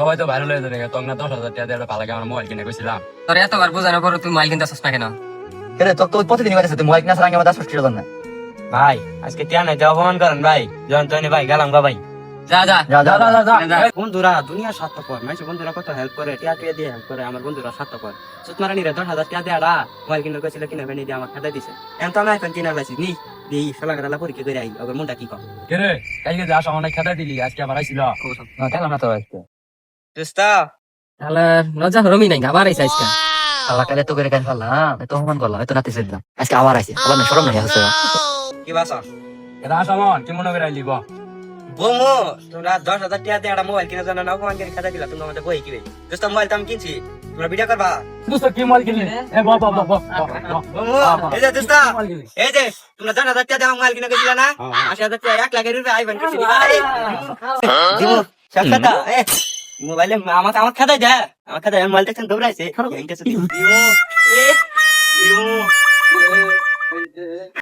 সবাই তো ভাইরাল হয়ে যাবে তখন না দশ হাজার টাকা দিয়ে একটা ভালো আমার মোবাইল কিনে গেছিলাম তোর এতবার বোঝানোর পর তুই মাইল কিনতে আসছ না কেন? কেরে তো তো প্রতিদিন কথা তুই মোবাইল কিনা সারা আমার দাস ছিল না ভাই আজকে টিয়া নাই অপমান করেন ভাই। যখন তখন ভাই গেলাম গা ভাই। যা যা। যা যা যা। বন্ধুরা দুনিয়া স্বার্থপর। মানুষ বন্ধুরা কত হেল্প করে টিয়া টিয়া দিয়ে হেল্প করে আমার বন্ধুরা স্বার্থপর। সুতমারানি রে দশ হাজার টিয়া দিয়ে মোবাইল কিনে গেছিল কিনে দিয়ে আমার খাতা দিছে। এখন তো আমি কিনে লাইছি নি দিই পরীক্ষা করে আই। ওর মনটা কি কম? কে রে কালকে যে আসা অনেক খাতা দিলি আজকে আবার আইছিল। না কেন না তো আজকে। দোস্তা তাহলে লজ্জা হরমি নাই আবার আইসা আজকে। আল্লাহ কালে তো করে কাজ ফেললাম এত অপমান করলাম এত রাতে সেদিন আজকে আবার আইছে আবার না সরম নাই আসছে কি বাসা? এটা আসা মন কি মনে করে আইলি বোমো তোমরা দশ হাজার টিয়া দিয়ে একটা মোবাইল কিনে জানো না অপমান করে খাতা দিলা তোমরা আমাদের বই কিবে দোস্ত মোবাইল তো আমি কিনছি তোমরা ভিডিও করবা। দোস্ত কি মোবাইল কিনলি? এ ব ব ব ব এই যে দোস্ত এই যে তোমরা দশ হাজার টিয়া দিয়ে মোবাইল কিনে গেছিলা না? আশি হাজার টিয়া এক লাখের রুপে আইফোন কিনছি দিব এ। মোবাইলে আমাকে আমার খাতায় দেয় আমার খাতায় মোবাইলটা দেখছেন দৌড়াইছে।